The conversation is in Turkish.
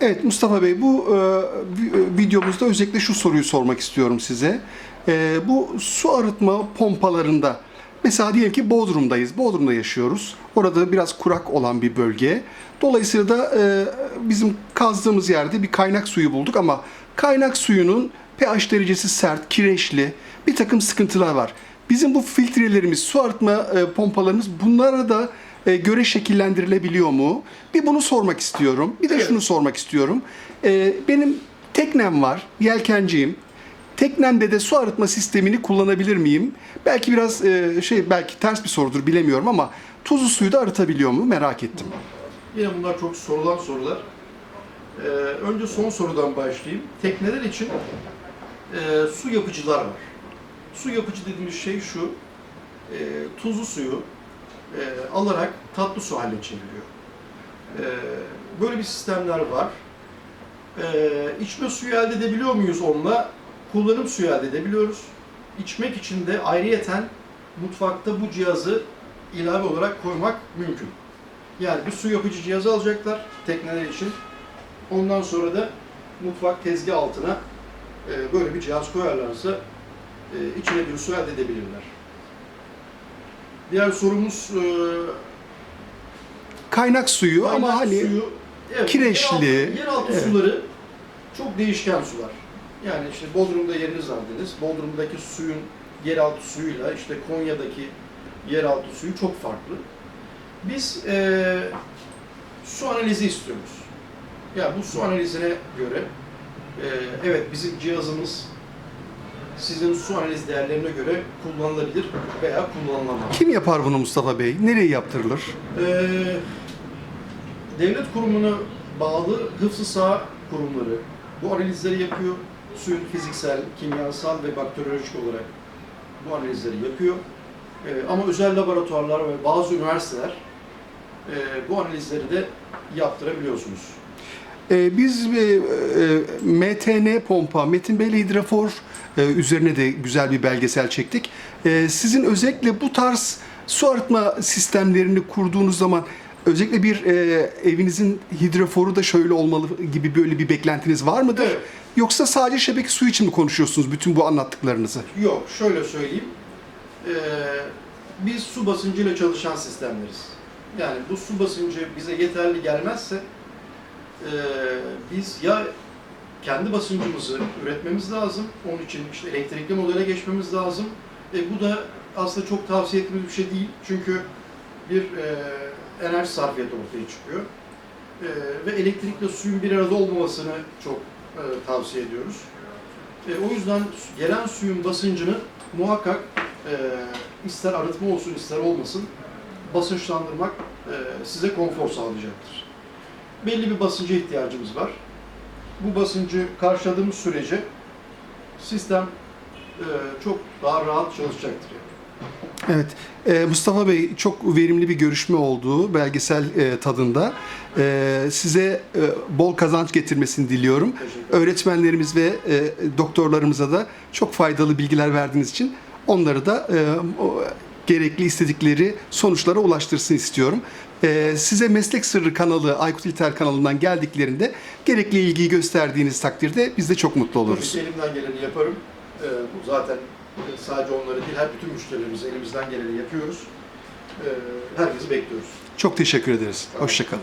Evet Mustafa Bey bu e, vi- videomuzda özellikle şu soruyu sormak istiyorum size. E, bu su arıtma pompalarında mesela diyelim ki Bodrum'dayız. Bodrum'da yaşıyoruz. Orada biraz kurak olan bir bölge. Dolayısıyla da e, bizim kazdığımız yerde bir kaynak suyu bulduk ama kaynak suyunun pH derecesi sert, kireçli bir takım sıkıntılar var. Bizim bu filtrelerimiz, su arıtma e, pompalarımız bunlara da e, göre şekillendirilebiliyor mu? Bir bunu sormak istiyorum. Bir de Evet. şunu sormak istiyorum. E, benim teknem var, yelkenciyim. Teknemde de su arıtma sistemini kullanabilir miyim? Belki biraz e, şey belki ters bir sorudur bilemiyorum ama tuzlu suyu da arıtabiliyor mu? Merak ettim. Yine bunlar çok sorulan sorular. Ee, önce son sorudan başlayayım. Tekneler için e, su yapıcılar var. Su yapıcı dediğimiz şey şu, e, tuzlu suyu e, alarak tatlı su haline çeviriyor. E, böyle bir sistemler var. E, içme suyu elde edebiliyor muyuz onunla? Kullanım suyu elde edebiliyoruz. İçmek için de ayrıyeten mutfakta bu cihazı ilave olarak koymak mümkün. Yani bir su yapıcı cihazı alacaklar tekneler için. Ondan sonra da mutfak tezgah altına e, böyle bir cihaz koyarlarsa e, içine bir su elde edebilirler. Diğer sorumuz e, Kaynak suyu ama kaynak hani suyu, evet, kireçli, Yeraltı, yeraltı evet. suları çok değişken sular. Yani işte Bodrum'da yeriniz var dediniz. Bodrum'daki suyun yeraltı suyuyla işte Konya'daki yeraltı suyu çok farklı. Biz eee, su analizi istiyoruz. Ya bu su analizine göre eee, evet bizim cihazımız sizin su analiz değerlerine göre kullanılabilir veya kullanılamaz. kim yapar bunu Mustafa Bey? Nereye yaptırılır? Ee, devlet kurumuna bağlı hıfzı saha kurumları bu analizleri yapıyor. Suyun fiziksel, kimyasal ve bakteriyolojik olarak bu analizleri yapıyor. Ee, ama özel laboratuvarlar ve bazı üniversiteler e, bu analizleri de yaptırabiliyorsunuz. Ee, biz e, e, MTN pompa, Metin Bey'le Hidrafor e, üzerine de güzel bir belgesel çektik. E, sizin özellikle bu tarz su arıtma sistemlerini kurduğunuz zaman özellikle bir e, evinizin hidroforu da şöyle olmalı gibi böyle bir beklentiniz var mıdır? Evet. Yoksa sadece şebeke su için mi konuşuyorsunuz bütün bu anlattıklarınızı? Yok, şöyle söyleyeyim. Ee, biz su basıncıyla çalışan sistemleriz. Yani bu su basıncı bize yeterli gelmezse ee, biz ya kendi basıncımızı üretmemiz lazım. Onun için işte elektrikli modele geçmemiz lazım. E, bu da aslında çok tavsiye ettiğimiz bir şey değil. Çünkü bir e, enerji sarfiyatı ortaya çıkıyor. E, ve elektrikle suyun bir arada olmamasını çok e, tavsiye ediyoruz. E, o yüzden gelen suyun basıncını muhakkak e, ister arıtma olsun ister olmasın basınçlandırmak e, size konfor sağlayacaktır. Belli bir basınca ihtiyacımız var. Bu basıncı karşıladığımız sürece sistem e, çok daha rahat çalışacaktır. Yani. Evet. Ee, Mustafa Bey çok verimli bir görüşme oldu belgesel e, tadında. Ee, size e, bol kazanç getirmesini diliyorum. Öğretmenlerimiz ve e, doktorlarımıza da çok faydalı bilgiler verdiğiniz için onları da e, o, gerekli istedikleri sonuçlara ulaştırsın istiyorum. Ee, size Meslek Sırrı kanalı, Aykut İlter kanalından geldiklerinde gerekli ilgiyi gösterdiğiniz takdirde biz de çok mutlu Tabii oluruz. ki elimden geleni yaparım. E, bu zaten e, sadece onları değil, her bütün müşterilerimize elimizden geleni yapıyoruz. E, herkesi bekliyoruz. Çok teşekkür ederiz. Tamam. Hoşçakalın.